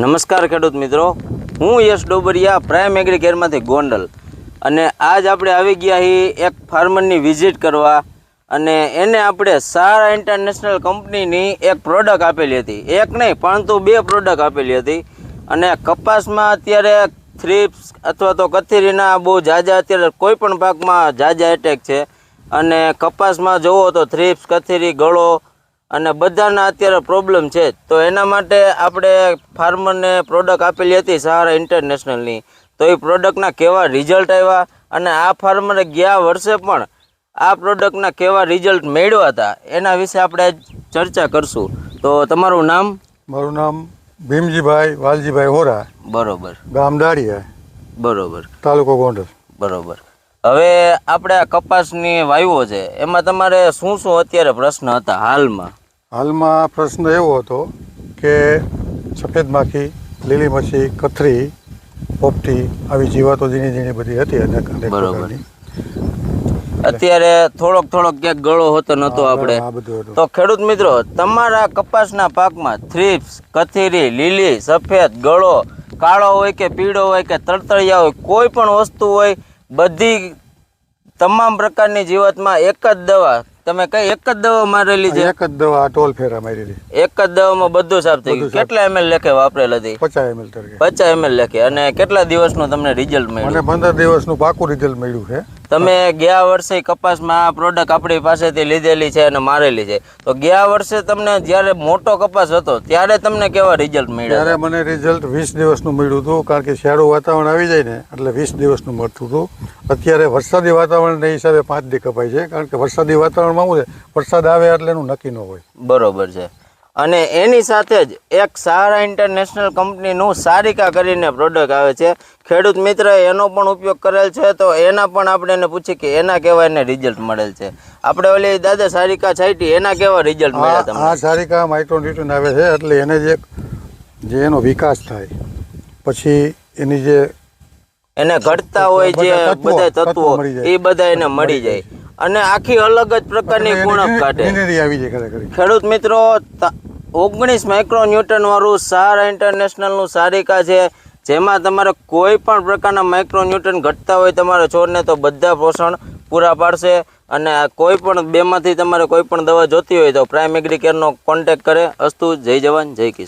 નમસ્કાર ખેડૂત મિત્રો. હું યશ ડોબરિયા, પ્રાઇમ એગ્રી કેરમાંથી ગોંડલ. અને આજ આપણે આવી ગયા છીએ એક ફાર્મરની વિઝિટ કરવા. અને એને આપણે સારા ઇન્ટરનેશનલ કંપનીની એક પ્રોડક્ટ આપેલી હતી. એક નહીં, પરંતુ બે પ્રોડક્ટ આપેલી હતી. અને કપાસમાં અત્યારે થ્રીપ્સ અથવા તો કથેરીના બહુ જાજા અત્યારે કોઈ પણ પાકમાં જાજા એટેક છે. અને કપાસમાં જુઓ તો થ્રીપ્સ કથેરી, ગળો અને બધાના અત્યારે પ્રોબ્લેમ છે તો એના માટે આપણે ફાર્મરને પ્રોડક્ટ આપેલી હતી સહારા ઇન્ટરનેશનલની તો એ પ્રોડક્ટના કેવા રિઝલ્ટ આવ્યા અને આ ફાર્મરે ગયા વર્ષે પણ આ પ્રોડક્ટના કેવા રિઝલ્ટ મેળવ્યા હતા એના વિશે આપણે ચર્ચા કરશું. તો તમારું નામ? મારું નામ ભીમજીભાઈ વાલજીભાઈ હોરા. બરોબર. ગામ દાડિયા બરોબર. તાલુકો ગોંડલ. બરોબર. હવે આપણે આ કપાસની વાવ્યો છે એમાં તમારે શું શું અત્યારે પ્રશ્ન હતા હાલમાં? હાલમાં પ્રશ્ન એવો હતો કે સફેદ માખી લીલી મચ્છી કથરી પોપટી આવી જીવાતો ઝીણી ઝીણી બધી હતી અને બરોબર. અત્યારે થોડોક થોડોક ક્યાંક ગળો હોતો નતો આપણે. તો ખેડૂત મિત્રો તમારા કપાસના પાકમાં થ્રીપ્સ કથેરી લીલી સફેદ ગળો કાળો હોય કે પીળો હોય કે તળતળિયા હોય કોઈ પણ વસ્તુ હોય બધી તમામ પ્રકારની જીવાતમાં એક જ દવા. તમે કઈ એક જ દવા મારેલી છે? એક જ દવા ટોલ ફેરા મારેલી. એક જ દવામાં બધું સાફ થઈ ગયું. કેટલા એમએલ લેખે વાપરેલ હતી પચાસ એમએલ તરીકે. પચાસ એમએલ લેખે. અને કેટલા દિવસનું તમને રિઝલ્ટ મળ્યું? મને પંદર દિવસનું પાકું રિઝલ્ટ મળ્યું છે. તમે ગયા વર્ષે કપાસમાં આ પ્રોડક્ટ આપણી પાસેથી લીધેલી છે અને મારેલી છે. તો ગયા વર્ષે તમને જ્યારે મોટો કપાસ હતો ત્યારે તમને કેવા રિઝલ્ટ મળ્યા ત્યારે મને રિઝલ્ટ વીસ દિવસનું મળ્યું હતું કારણ કે શિયાળું વાતાવરણ આવી જાય ને એટલે વીસ દિવસનું મળતું હતું. અત્યારે વરસાદી વાતાવરણના હિસાબે પાંચ દી કપાય છે કારણ કે વરસાદી વાતાવરણમાં શું છે વરસાદ આવે એટલે એનું નક્કી ન હોય. બરોબર છે. અને એની સાથે જ એક સારા ઇન્ટરનેશનલ કંપનીનું સારિકા કરીને પ્રોડક્ટ આવે છે. ખેડૂત મિત્ર એનો પણ ઉપયોગ કરેલ છે તો એના પણ આપણે એને પૂછી કે એના કેવા એને રિઝલ્ટ મળેલ છે. આપણે ઓલી દાદા સારિકા છાંટી એના કેવા રિઝલ્ટ મળ્યા તમને? આ સારિકા માઇક્રોન્યુટ્રન આવે છે એટલે એને જે જે એનો વિકાસ થાય. પછી એની જે એને ઘટતા હોય જે બધા તત્વો, મળી. એ બધા એને મળી જાય. અને આખી અલગ જ પ્રકારની ગુણક કાઢે. ખેડૂત મિત્રો ઓગણીસ માઇક્રો ન્યૂટન વાળું સારા ઇન્ટરનેશનલનું સારિકા છે, જેમાં તમારે કોઈ પણ પ્રકારના માઇક્રો ન્યૂટન ઘટતા હોય તમારા છોડને તો બધા પોષણ પૂરા પાડશે અને કોઈ પણ બેમાંથી તમારે કોઈ પણ દવા જોતી હોય તો પ્રાઇમ એગ્રી કેરનો કોન્ટેક્ટ કરે. અસ્તુ, જય જવાન, જય કિસાન.